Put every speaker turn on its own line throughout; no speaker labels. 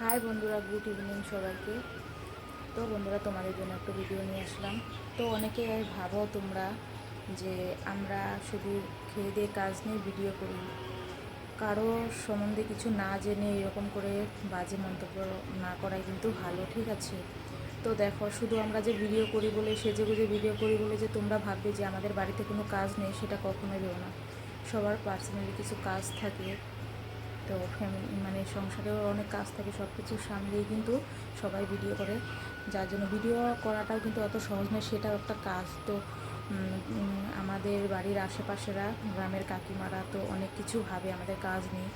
High বন্ধুরা, good evening সবাইকে। তো বন্ধুরা, তোমাদের জন্য একটা ভিডিও নিয়ে আসলাম। তো অনেকে ভাবো তোমরা যে আমরা শুধু খেয়ে দিয়ে কাজ নিয়ে ভিডিও করি। কারও সম্বন্ধে কিছু না জেনে এরকম করে বাজে মন্তব্য না করাই কিন্তু ভালো, ঠিক আছে? তো দেখো, শুধু আমরা যে ভিডিও করি বলে, সেজে গুজে ভিডিও করি বলে যে তোমরা ভাববে যে আমাদের বাড়িতে কোনো কাজ নেই, সেটা কখনোই ভেবো না। সবার পার্সোনালি কিছু কাজ থাকে। তো ফ্যামিলি মানে সংসারেও অনেক কাজ থাকে সব কিছু সামলেই কিন্তু সবাই ভিডিও করে। যার জন্য ভিডিও করাটাও কিন্তু অত সহজ নয়, সেটাও একটা কাজ। তো আমাদের বাড়ির আশেপাশেরা, গ্রামের কাকিমারা তো অনেক কিছু ভাবে আমাদের কাজ নেই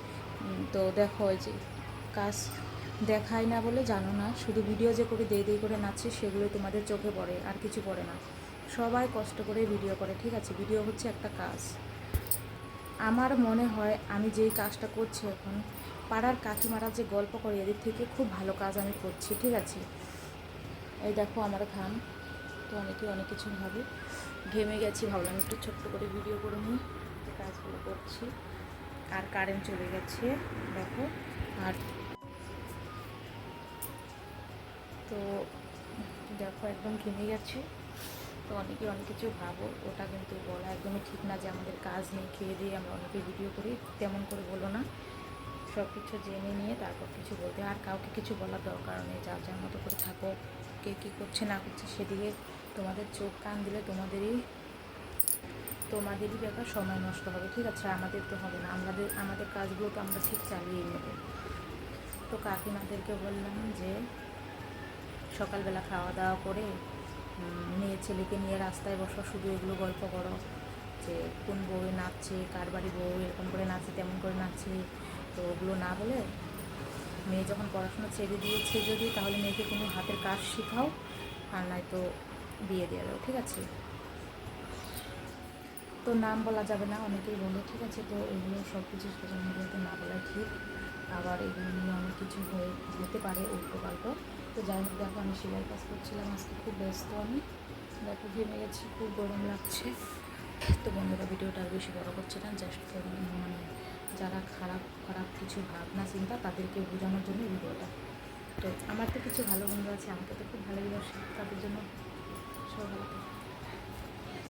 তো দেখো যে, কাজ দেখায় না বলে জানো না, শুধু ভিডিও যে করে দেই দেই করে নাচছে সেগুলো তোমাদের চোখে পড়ে, আর কিছু পড়ে না। সবাই কষ্ট করে ভিডিও করে, ঠিক আছে? ভিডিও হচ্ছে একটা কাজ। আমার মনে হয় আমি যেই কাজটা করছি এখন, পাড়ার কাকিমারা যে গল্প করে এদের থেকে খুব ভালো কাজ আমি করছি, ঠিক আছে? এই দেখো আমার ঘাম, তো অনেকে অনেক কিছু ভাবে ঘেমে গেছি, ভাবলাম একটু ছোট্ট করে ভিডিও করে নিই, যে কাজগুলো করছি, আর কারেন্ট চলে গেছে, দেখো, আর তো দেখো একদম ঘেমে গেছে। তো অনেকে অনেক কিছু ভাবো, ওটা কিন্তু বলা একদমই ঠিক না যে আমাদের কাজ নেই, খেয়ে দিয়ে আমরা অনেকে ভিডিও করি, তেমন করে বলো না। সব কিছু জেনে নিয়ে তারপর কিছু বলতে আর কাউকে কিছু বলার দরকার নেই, যার যার মতো করে থাকো, কে কী করছে না করছে সেদিকে তোমাদের চোখ কান দিলে তোমাদেরই তোমাদেরই ব্যাপার, সময় নষ্ট হবে, ঠিক আছে? আমাদের তো হবে না। আমাদের আমাদের কাজগুলো তো আমরা ঠিক চালিয়ে নেব। তো কাকিমাদেরকে বললাম যে, সকালবেলা খাওয়া দাওয়া করে মেয়ে ছেলেকে নিয়ে রাস্তায় বসো, শুধু এগুলো গল্প করো। যে কোন বউ নাচছে, কার বাড়ি বউ, এরকম করে নাচছে তেমন করে নাচছে তো ওগুলো না বলে মেয়ে যখন পড়াশোনা ছেড়ে দিয়েছে যদি, তাহলে মেয়েকে কোনো হাতের কাজ শেখাও, আর নয়তো বিয়ে দিয়ে দাও, ঠিক আছে? তো নাম বলা যাবে না, অনেকেই বলে, ঠিক আছে, তো এগুলো সব কিছু সোশ্যাল মিডিয়াতে না বলা ঠিক। আবার এগুলো নিয়ে অনেক কিছু হয়ে, হতে পারে, উল্টো পাল্টো। তো যাই হোক, দেখো আমি সেলাই কাজ করছিলাম, আজকে খুব ব্যস্ত আমি। দেখো ঘেমে গেছি, খুব গরম লাগছে। তো বন্ধুরা, ভিডিওটা আর বেশি বড়ো করছে না জাস্ট মানে যারা খারাপ খারাপ কিছু ভাবনা, চিন্তা, তাদেরকে বোঝানোর জন্য ভিডিওটা। তো আমার তো কিছু ভালো বন্ধু আছে, আমাকে তো খুব ভালোই বাসে তাদের জন্য সব ভালো থাকে।